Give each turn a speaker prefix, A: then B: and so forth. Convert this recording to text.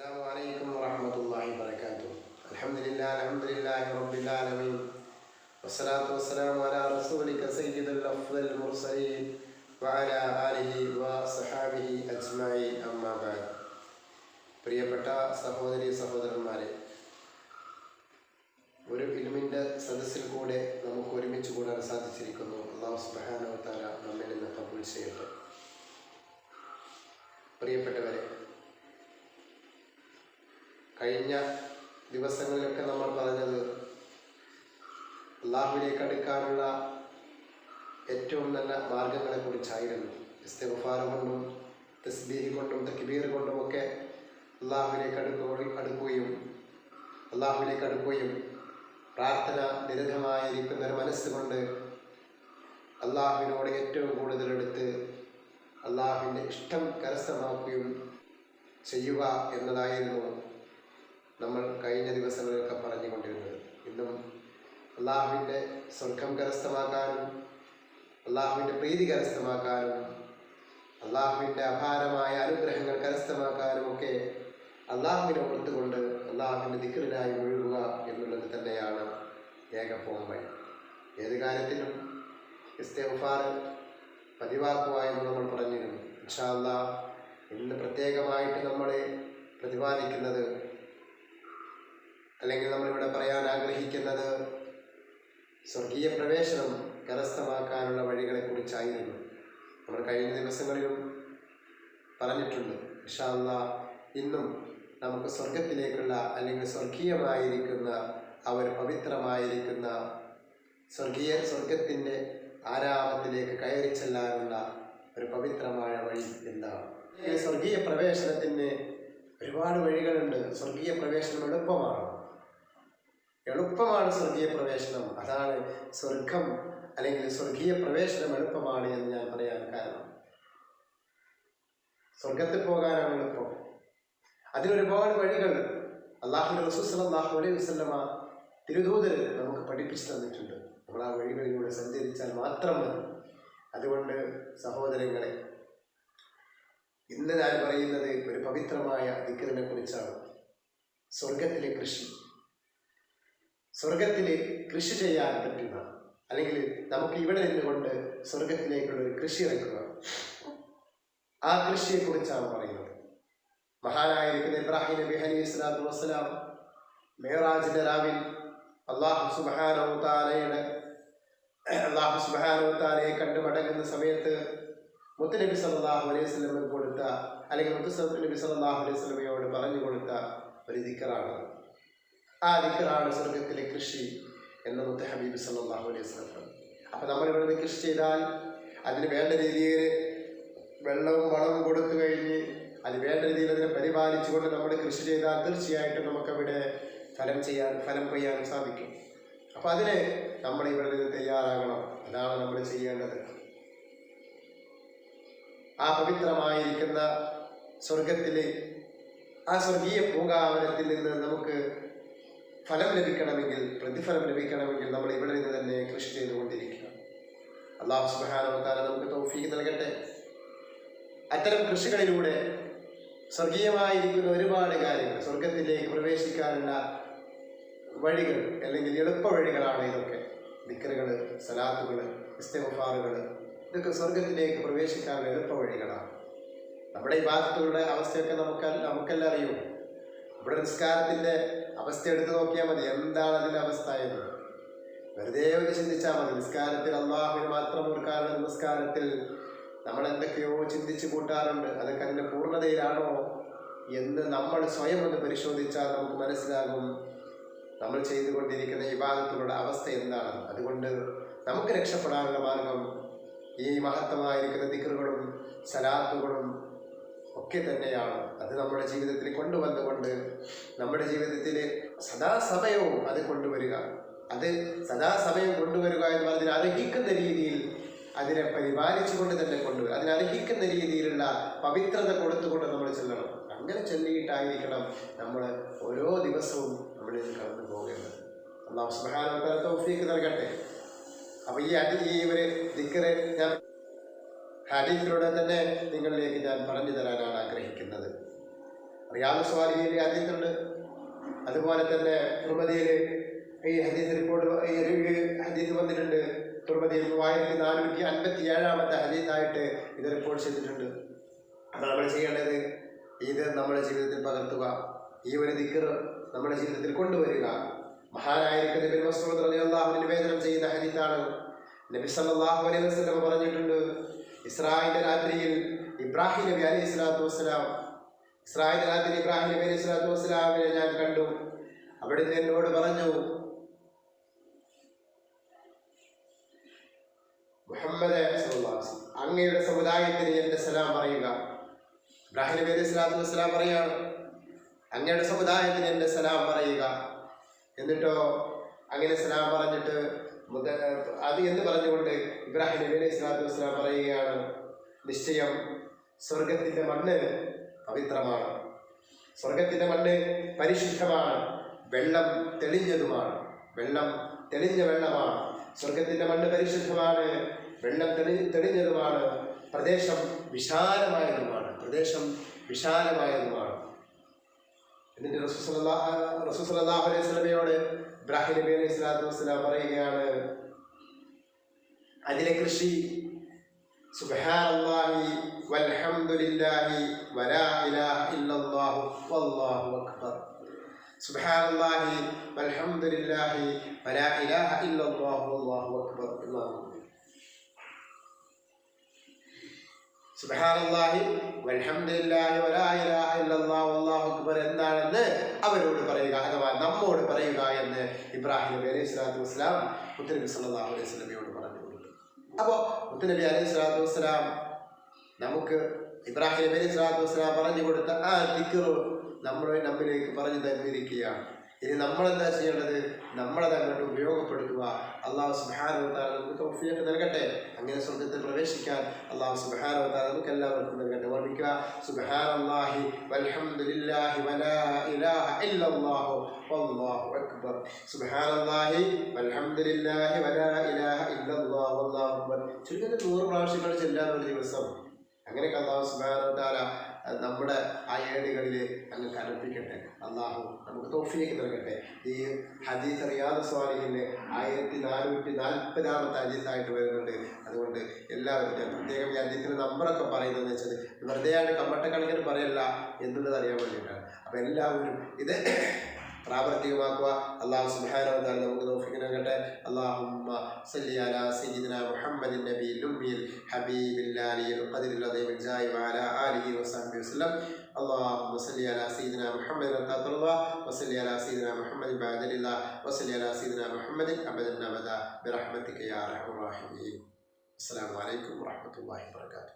A: السلام عليكم ورحمة الله وبركاته الحمد لله الحمد لله رب العالمين والصلاة والسلام على رسولك سيد الأفضل المرسلين وعلى آله وصحابه أجمعين أما بعد പ്രിയപ്പെട്ട സഹോദരി സഹോദരന്മാരെ ഒരു ഫിലിമിൻ്റെ സദസ്സിൽ കൂടെ നമുക്ക് ഒരുമിച്ച് കൂടാൻ സാധിച്ചിരിക്കുന്നു അള്ളാഹു സുബ്ഹാനഹു വ തആല നമ്മിൽ നിന്ന് കബൂൽ ചെയ്യട്ടെ പ്രിയപ്പെട്ടവരെ കഴിഞ്ഞ ദിവസങ്ങളിലൊക്കെ നമ്മൾ പറഞ്ഞത് അള്ളാഹുവിലേക്ക് അടുക്കാനുള്ള ഏറ്റവും നല്ല മാർഗങ്ങളെ കുറിച്ചായിരുന്നു ഇസ്തഫാറ കൊണ്ടും തസ്ബീഹ് കൊണ്ടും തക്ബീർ കൊണ്ടും ഒക്കെ അള്ളാഹുവിലേക്ക് അടുക്കുകയും അള്ളാഹുവിലേക്ക് അടുക്കുകയും പ്രാർത്ഥന നിരതമായിരിക്കുന്ന ഒരു മനസ്സുകൊണ്ട് അള്ളാഹുവിനോട് ഏറ്റവും കൂടുതൽ എടുത്ത് അള്ളാഹുവിന്റെ ഇഷ്ടം കരസ്ഥമാക്കുകയും ചെയ്യുക എന്നതായിരുന്നു നമ്മൾ കഴിഞ്ഞ ദിവസങ്ങളിലൊക്കെ പറഞ്ഞുകൊണ്ടിരുന്നത്. ഇന്നും അള്ളാഹുവിന്റെ സ്വർഗം കരസ്ഥമാക്കാനും അള്ളാഹുവിന്റെ പ്രീതി കരസ്ഥമാക്കാനും അള്ളാഹുവിന്റെ അപാരമായ അനുഗ്രഹങ്ങൾ കരസ്ഥമാക്കാനും ഒക്കെ അള്ളാഹുവിനെ ഓർത്തുകൊണ്ട് അള്ളാഹുവിന്റെ ദിക്കറിനായി ഒഴുകുക എന്നുള്ളത് തന്നെയാണ് ഏകപ്പോം വഴി. ഏത് കാര്യത്തിലും ഇസ്തഫാർ പതിവാക്കുക എന്ന് നമ്മൾ പറഞ്ഞിരുന്നു. ഇൻഷാ അല്ലാ ഇന്ന് പ്രത്യേകമായിട്ട് നമ്മളെ പ്രതിപാദിക്കുന്നത് അല്ലെങ്കിൽ നമ്മളിവിടെ പറയാൻ ആഗ്രഹിക്കുന്നത് സ്വർഗീയ പ്രവേശനം കരസ്ഥമാക്കാനുള്ള വഴികളെ കുറിച്ചായിരുന്നു നമ്മൾ കഴിഞ്ഞ ദിവസങ്ങളിലും പറഞ്ഞിട്ടുണ്ട് ഇൻഷാ അല്ലാ ഇന്നും നമുക്ക് സ്വർഗത്തിലേക്കുള്ള അല്ലെങ്കിൽ സ്വർഗീയമായിരിക്കുന്ന അവർ പവിത്രമായിരിക്കുന്ന സ്വർഗീയ സ്വർഗത്തിന്റെ ആരാമത്തിലേക്ക് കയറി ചെല്ലാനുള്ള ഒരു പവിത്രമായ വഴി എന്താണ്? സ്വർഗീയ പ്രവേശനത്തിന് ഒരുപാട് വഴികളുണ്ട്. സ്വർഗീയ പ്രവേശനം എളുപ്പമാണ്. എളുപ്പമാണ് സ്വർഗീയ പ്രവേശനം. അതാണ് സ്വർഗം അല്ലെങ്കിൽ സ്വർഗീയ പ്രവേശനം എളുപ്പമാണ് എന്ന് ഞാൻ പറയാൻ കാരണം. സ്വർഗത്തിൽ പോകാനാണ് എളുപ്പം. അതിനൊരുപാട് വഴികൾ അള്ളാഹു റസൂസലാഹു അലൈഹി വസ്ലമ തിരുദൂതർ നമുക്ക് പഠിപ്പിച്ചു തന്നിട്ടുണ്ട്. നമ്മൾ ആ വഴികളിലൂടെ സഞ്ചരിച്ചാൽ മാത്രം മതി. അതുകൊണ്ട് സഹോദരങ്ങളെ ഇന്ന് ഞാൻ പറയുന്നത് ഒരു പവിത്രമായ ദിക്കറിനെ കുറിച്ചാണ് സ്വർഗത്തിലെ കൃഷി. സ്വർഗത്തിൽ കൃഷി ചെയ്യാൻ പറ്റുന്ന അല്ലെങ്കിൽ നമുക്ക് ഇവിടെ നിന്നുകൊണ്ട് സ്വർഗത്തിലേക്കുള്ള ഒരു കൃഷി ഇറക്കുക. ആ കൃഷിയെ കുറിച്ചാണ് പറയുന്നത് മഹാനായിരിക്കുന്ന ഇബ്രാഹിം നബി അലി ഇസ്ലാത്തു വസ്സലാം മേറാജിന്റെ രാവിൽ അള്ളാഹു സുബാനോ താലയുടെ അള്ളാഹു സുബാനോ താലയെ കണ്ടു മടങ്ങുന്ന സമയത്ത് മുത്തുനബി സല്ലാഹു അലൈഹി സ്വലമ കൊടുത്ത അല്ലെങ്കിൽ മുത്തു നബി സല്ലാഹു അലൈഹി സ്വലമയോട് പറഞ്ഞു കൊടുത്ത ഒരു ദിക്കറാണ്. ആ ദിക്കറാണ് സ്വർഗത്തിലെ കൃഷി എന്ന് മുത്ത ഹബീബ് സല്ലാഹു അലൈഹി സ്വലം അപ്പം നമ്മൾ ഇവിടെ കൃഷി ചെയ്താൽ അതിന് വേണ്ട രീതിയിൽ വെള്ളവും വളവും കൊടുത്തു കഴിഞ്ഞ് അത് വേണ്ട രീതിയിൽ അതിനെ പരിപാലിച്ചുകൊണ്ട് നമ്മൾ കൃഷി ചെയ്താൽ തീർച്ചയായിട്ടും നമുക്കവിടെ ഫലം ചെയ്യാൻ ഫലം കൊയ്യാൻ സാധിക്കും. അപ്പം അതിന് നമ്മൾ ഇവിടെ നിന്ന് തയ്യാറാകണം. അതാണ് നമ്മൾ ചെയ്യേണ്ടത്. ആ പവിത്രമായിരിക്കുന്ന സ്വർഗത്തിലെ ആ സ്വർഗീയ പൂങ്കാവനത്തിൽ നിന്ന് നമുക്ക് ഫലം ലഭിക്കണമെങ്കിൽ പ്രതിഫലം ലഭിക്കണമെങ്കിൽ നമ്മൾ ഇവിടെ നിന്ന് തന്നെ കൃഷി ചെയ്തുകൊണ്ടിരിക്കുക. അള്ളാഹു സുബാനവത്താല നമുക്ക് തോഫീക്ക് നൽകട്ടെ. അത്തരം കൃഷികളിലൂടെ സ്വർഗീയമായിരിക്കുന്ന ഒരുപാട് കാര്യങ്ങൾ സ്വർഗത്തിലേക്ക് പ്രവേശിക്കാനുള്ള വഴികൾ അല്ലെങ്കിൽ എളുപ്പ വഴികളാണ് ഇതൊക്കെ. ദിക്കറുകൾ സലാത്തുകൾ ഇസ്തഫാറുകൾ ഇതൊക്കെ സ്വർഗത്തിലേക്ക് പ്രവേശിക്കാനുള്ള എളുപ്പ വഴികളാണ്. നമ്മുടെ ഈ ബാധത്തുകളുടെ അവസ്ഥയൊക്കെ നമുക്ക് നമുക്കെല്ലാം അറിയും ഇവിടെ നിസ്കാരത്തിന്റെ അവസ്ഥ എടുത്തു നോക്കിയാൽ മതി. എന്താണ് അതിന്റെ അവസ്ഥ എന്ന്. വെറുതെ ഒന്ന് ചിന്തിച്ചാൽ മതി. നിസ്കാരത്തിൽ അള്ളാഹുവിന് മാത്രം ഓർക്കാനുള്ള നിസ്കാരത്തിൽ നമ്മൾ എന്തൊക്കെയോ ചിന്തിച്ചു കൂട്ടാറുണ്ട്. അതൊക്കെ അതിന്റെ പൂർണതയിലാണോ എന്ന് നമ്മൾ സ്വയം ഒന്ന് പരിശോധിച്ചാൽ നമുക്ക് മനസ്സിലാകും നമ്മൾ ചെയ്തുകൊണ്ടിരിക്കുന്ന വിഭാഗത്തിലുള്ള അവസ്ഥ എന്താണ്. അതുകൊണ്ട് നമുക്ക് രക്ഷപ്പെടാനുള്ള മാർഗം ഈ മഹത്തമായിരിക്കുന്ന ദിക്കറുകളും സലാത്തുകളും ഒക്കെ തന്നെയാണ്. അത് നമ്മുടെ ജീവിതത്തിൽ കൊണ്ടുവന്നുകൊണ്ട് നമ്മുടെ ജീവിതത്തിൽ സദാസമയവും അത് കൊണ്ടുവരിക. അത് സദാസമയം കൊണ്ടുവരിക എന്ന് പറഞ്ഞാൽ അർഹിക്കുന്ന രീതിയിൽ അതിനെ പരിപാലിച്ചുകൊണ്ട് തന്നെ കൊണ്ടുവരിക. അതിനർഹിക്കുന്ന രീതിയിലുള്ള പവിത്രത കൊടുത്തുകൊണ്ട് നമ്മൾ ചെല്ലണം. അങ്ങനെ ചൊല്ലിയിട്ടായിരിക്കണം നമ്മൾ ഓരോ ദിവസവും നമ്മളിൽ കടന്നു പോകേണ്ടത്. അള്ളാഹു തആല തൗഫീക്ക് നൽകട്ടെ. അപ്പോൾ ഈ അടി ഈ ഒരു ദിക്കറ് ഞാൻ ഹദീസിലൂടെ തന്നെ നിങ്ങളിലേക്ക് ഞാൻ പറഞ്ഞു തരാനാണ് ആഗ്രഹിക്കുന്നത്. റിയാദ് സ്വാലിഹിന്റെ ഹദീസുണ്ട് അതുപോലെ തന്നെ തുർമതിയിൽ ഈ ഹദീസ് റിപ്പോർട്ട് ഹദീസ് വന്നിട്ടുണ്ട്. തുർമതിയിൽ മൂവായിരത്തി നാനൂറ്റി അൻപത്തി ഏഴാമത്തെ ഹദീസായിട്ട് ഇത് റിപ്പോർട്ട് ചെയ്തിട്ടുണ്ട്. നമ്മൾ ചെയ്യേണ്ടത്. ഇത് നമ്മുടെ ജീവിതത്തിൽ പകർത്തുക. ഈ ഒരു ദിക്കർ നമ്മുടെ ജീവിതത്തിൽ കൊണ്ടുവരിക. മഹാനായിരിക്കുന്ന നബി വസ്ത്രം അൻഹു നിവേദനം ചെയ്യുന്ന ഹരിത്താണ് നബി സല്ലാഹു അലൈഹി പറഞ്ഞിട്ടുണ്ട് ഇസ്രായേലിന്റെ രാത്രിയിൽ ഇബ്രാഹിം നബി അലൈഹി സ്വലാത്തു വസ്സലാം ഇസ്രായേൽ രാത്രി ഇബ്രാഹിം നബി അലൈഹി സ്വലാത്തു വസ്സലാമിനെ ഞാൻ കണ്ടു. അവിടുന്ന് എന്നോട് പറഞ്ഞു മുഹമ്മദ് അങ്ങയുടെ സമുദായത്തിന് എന്റെ സലാം പറയുക ഇബ്രാഹിം നബി അലൈഹി സ്വലാത്തു വസ്സലാം പറയാണ് അങ്ങയുടെ സമുദായത്തിന് എന്റെ സലാം പറയുക എന്നിട്ടോ അങ്ങനെ സലാം പറഞ്ഞിട്ട് അത് എന്ന് പറഞ്ഞുകൊണ്ട് ഇബ്രാഹിം നബി അലൈഹി സ്വലാത്തു വസ്സലാം പറയുകയാണ് നിശ്ചയം സ്വർഗത്തിന്റെ മണ്ണ് പവിത്രമാണ്. സ്വർഗത്തിന്റെ മണ്ണ് പരിശുദ്ധമാണ്. വെള്ളം തെളിഞ്ഞതുമാണ്. വെള്ളം തെളിഞ്ഞ വെള്ളമാണ്. സ്വർഗത്തിന്റെ മണ്ണ് പരിശുദ്ധമാണ്. വെള്ളം തെളി തെളിഞ്ഞതുമാണ്. പ്രദേശം വിശാലമായതുമാണ്. പ്രദേശം വിശാലമായതുമാണ്. എന്നിട്ട് റസൂസലാഹു അലൈഹി സ്വലമയോട് ഇബ്രാഹിം നബി അലൈഹി സ്വലാത്തു വസ്സലാം പറയുകയാണ് അതിലെ കൃഷി സുബ്ഹാനല്ലാഹി വൽഹംദുലില്ലാഹി വലാ ഇലാഹ ഇല്ലല്ലാഹു വല്ലാഹു അക്ബർ. സുബ്ഹാനല്ലാഹി വൽഹംദുലില്ലാഹി വലാ ഇലാഹ ഇല്ലല്ലാഹു വല്ലാഹു അക്ബർ എന്നാണ്. വൽഹംദുലില്ലാഹി വലാ ഇലാഹ ഇല്ലല്ലാഹ് അക്ബർ എന്താണെന്ന് അവരോട് പറയുക അഥവാ നമ്മോട് പറയുക എന്ന് ഇബ്രാഹിം നബി അലൈഹി സ്വലാത്തു വസ്സലാം മുത്തനബി സല്ലല്ലാഹു അലൈഹി സ്വലമിയോട് പറഞ്ഞു അപ്പോൾ മുത്തനബി അലൈഹി സ്വലാത്തു വസ്സലാം നമുക്ക് ഇബ്രാഹിം നബി അലൈഹി സ്വലാത്തു വസ്സലാം പറഞ്ഞു കൊടുത്ത ആ ദിക്കറ് നമ്മുടെ നമ്മിലേക്ക് പറഞ്ഞു തന്നിരിക്കുകയാണ്. ഇനി നമ്മളെന്താ ചെയ്യേണ്ടത്? നമ്മളത് അങ്ങോട്ട് ഉപയോഗപ്പെടുത്തുക. അള്ളാഹു സുബാനവത്താൽ നമുക്ക് തോഫിയൊക്കെ നൽകട്ടെ. അങ്ങനെ സ്വർഗത്തിൽ പ്രവേശിക്കാൻ അള്ളാഹു സുബാനവത്താൽ നമുക്ക് എല്ലാവർക്കും നൽകട്ടെ. ഓർമ്മിക്കുക സുബാനല്ലാഹി വൽഹംദുലില്ലാഹി വലാ ഇലാഹ ഇല്ലല്ലാഹു വല്ലാഹു അക്ബർ. സുബാനല്ലാഹി വൽഹംദുലില്ലാഹി വലാ ഇലാഹ ഇല്ലല്ലാഹു വല്ലാഹു അക്ബർ. ചുരുങ്ങിയത് നൂറ് പ്രാവശ്യങ്ങൾ ചെല്ലാൻ ഒരു ദിവസം അങ്ങനെയൊക്കെ അള്ളാഹു സുബാനവത്താല നമ്മുടെ ആ ഏടുകളിൽ അങ്ങ് കനപ്പിക്കട്ടെ. അള്ളാഹു നമുക്ക് തോഫിയേക്ക് നൽകട്ടെ. ഈ ഹദീസ് റിയാദ് സ്വാലിഹിന്റെ ആയിരത്തി നാനൂറ്റി നാൽപ്പതാമത്തെ ഹദീസായിട്ട് വരുന്നുണ്ട്. അതുകൊണ്ട് എല്ലാവരും ഞാൻ പ്രത്യേകം ഈ ഹദീസിന്റെ നമ്പറൊക്കെ പറയുന്നതെന്ന് വെച്ചത് വെറുതെയാണ് കമ്മട്ടക്കണക്കിന് പറയല്ല എന്നുള്ളത് അറിയാൻ വേണ്ടിയിട്ടാണ്. അപ്പം എല്ലാവരും ഇത് പ്രാവർത്തികമാക്കുക അള്ളാഹു സുബ്ഹാനഹു വ തആല നമുക്ക് തൗഫീഖ് നൽകട്ടെ അല്ലാഹുമ്മ സല്ലി അലാ സയ്യിദിന മുഹമ്മദിൻ നബിയിൽ ഉമ്മിയിൽ ഹബീബില്ലാലിയിൽ ഖദറിൽ അദീമിൽ ജായി വഅലാ ആലിഹി വസഹ്ബിഹി വസല്ലം اللهم صل على سيدنا محمد حتى ترضى وصل على سيدنا محمد بعد الله وصل على سيدنا محمد ابدا ابدا برحمتك يا ارحم الراحمين السلام عليكم ورحمه الله وبركاته